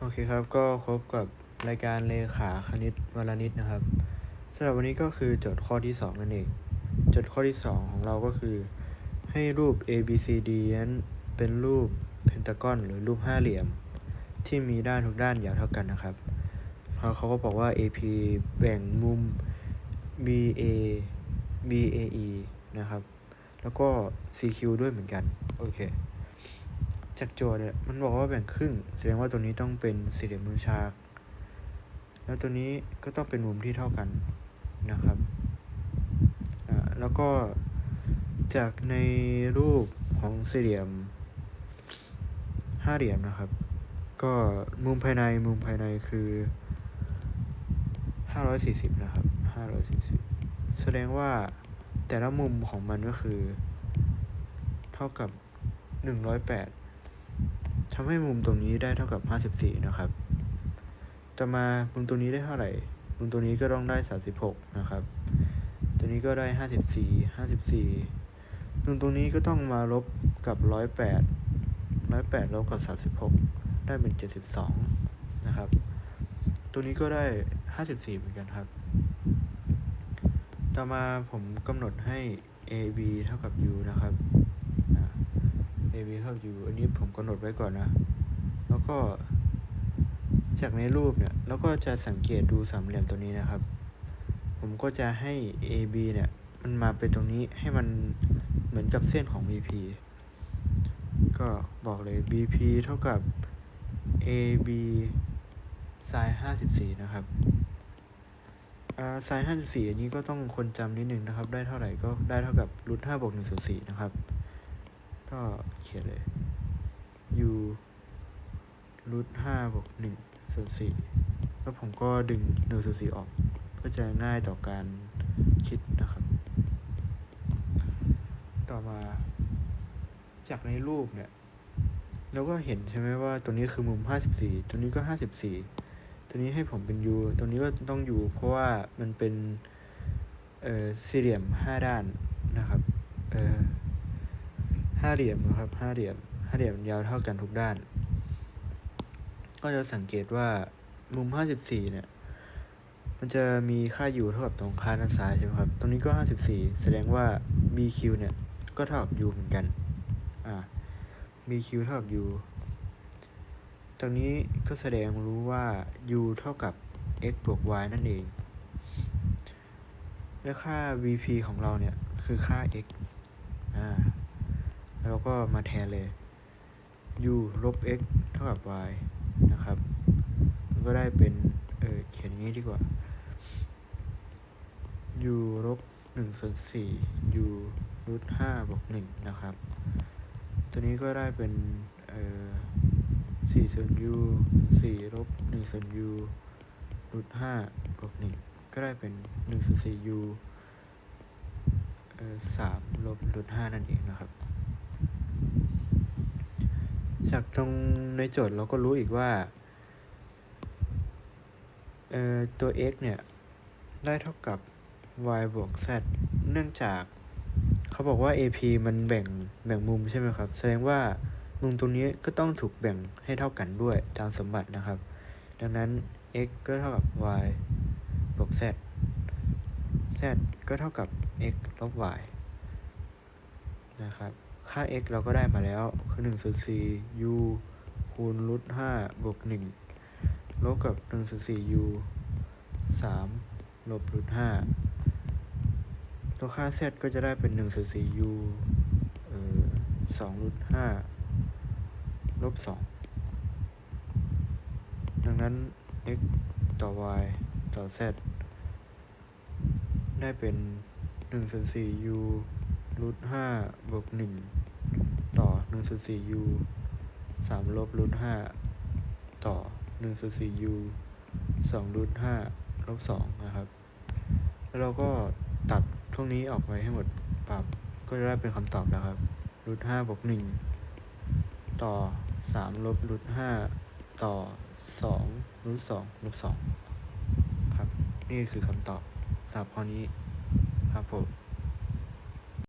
โอเคครับ ก็พบกับรายการเลขาคณิตวลนิดนะครับสำหรับวันนี้ก็คือโจทย์ข้อที่ 2 นั่นเอง โจทย์ข้อที่ 2 ของเราก็คือ ให้รูป A B C D นั้นเป็นรูปเพนตากอนหรือรูปห้าเหลี่ยม ที่มีด้านทุกด้านยาวเท่ากันนะครับแล้วเขาก็บอกว่า AP แบ่งมุม BA BAE นะครับ แล้วก็ CQ ด้วยเหมือนกัน โอเค จากโจทย์เนี่ยมันบอกว่าแบ่งครึ่ง แสดงว่าตัวนี้ต้องเป็นสี่เหลี่ยมมุมฉาก แล้วตัวนี้ก็ต้องเป็นมุมที่เท่ากันนะครับอ่าแล้วก็จากในรูปของสี่เหลี่ยมห้าเหลี่ยมนะครับ ก็มุมภายในมุมภายในคือ540นะครับ540แสดงว่าแต่ละมุมของมันก็คือ เท่ากับ108 ทำให้มุมตรงนี้ได้เท่ากับ 54 นะครับ ต่อมามุมตรงนี้ได้เท่าไหร่ มุมตรงนี้ก็ต้องได้ 36 นะครับ ตัวนี้ก็ได้ 54 54 มุมตรงนี้ก็ต้องมาลบกับ 108 108 ลบกับ 36 ได้เป็น 72 นะครับ ตัวนี้ก็ได้ 54 เหมือนกันครับ ต่อมาผมกำหนดให้ AB เท่ากับ U นะครับ อ่า AB เท่ากับ U อันนี้ผมกำหนดไว้ก่อนนะ แล้วก็จากในรูปเนี่ย แล้วก็จะสังเกตดูสามเหลี่ยมตัวนี้นะครับ ผมก็จะให้ AB เนี่ย มันมาเป็นตรงนี้ให้มันเหมือนกับเส้นของ BP ก็บอกเลย BP เท่ากับ AB sin 54นะครับอ่า sin 54อันนี้ก็ต้องคนจำนิดนึงนะครับ ได้เท่าไหร่ก็ได้เท่ากับรูท5บวก1ส่วน4นะครับ ก็เขียนเลย u รูท5บวก1ส่วน4แล้วผมก็ดึง1ส่วน4ออก เพื่อจะง่ายต่อการคิดนะครับ ต่อมาจากในรูปเนี่ยเราก็เห็นใช่ไหมว่าตัวนี้คือมุม54ตัวนี้ก็54ตัวนี้ให้ผมเป็น u ตัวนี้ก็ต้อง u เพราะว่ามันเป็นเอ่อสี่เหลี่ยม5ด้านนะครับ เอ่อาเหลี่ยมนะครับห้าเหลี่ยมห้าเหลี่ยมยาวเท่ากันทุกด้าน ก็จะสังเกตว่ามุม54เนี่ย มันจะมีค่า u เท่ากับตรงค่าด้านซ้ายใช่ไหมครับ ตรงนี้ก็54แสดงว่า bq เนี่ย ก็เท่ากับ u เหมือนกัน อ่า bq เท่ากับ u ตรงนี้ก็แสดงรู้ว่า u เท่ากับ x บวก y นั่นเอง และค่า vp ของเราเนี่ย คือค่า x แล้วเราก็มาแทนเลย u ลบ x เท่ากับ y นะครับ มันก็ได้เป็น เออเขียนงี้ดีกว่า u ลบ1ส่วน4 u รูท5บวก1นะครับ ตัวนี้ก็ได้เป็น เอ่อ4ส่วน u 4ลบ1ส่วน u รูท5บวก1ก็ได้เป็น1ส่วน4 u เอ่อ3ลบรูท5นั่นเองนะครับ จากตรงในโจทย์เราก็รู้อีกว่าเอ่อตัว x เนี่ย ได้เท่ากับ y บวก z เนื่องจากเขาบอกว่า AP มันแบ่งแบ่งมุมใช่ไหมครับ แสดงว่ามุมตรงนี้ก็ต้องถูกแบ่งให้เท่ากันด้วยตามสมบัตินะครับ ดังนั้น x ก็เท่ากับ y บวก z z ก็เท่ากับ x ลบ y นะครับ ค่า x เราก็ได้มาแล้ว คือ1ส่วน4 u คูณรูท5บวก1ลบกับ1ส่วน4 u 3ลบรูท5ตัวค่า z ก็จะได้เป็น1ส่วน4 u เอ่อ2รูท5ลบ2ดังนั้น x ต่อ y ต่อ z ได้เป็น1ส่วน4 u รูท5บวก1 ต่อ1ส่วน4 u 3ลบรูท5ต่อ1ส่วน4 u 2รูท5ลบ2นะครับ แล้วเราก็ตัดพวกนี้ออกไปให้หมดปรับก็จะได้เป็นคำตอบแล้วครับรูท5บวก1ต่อ3ลบรูท5ต่อ2รูท2ลบ2ครับ นี่คือคำตอบสำหรับข้อนี้ครับผม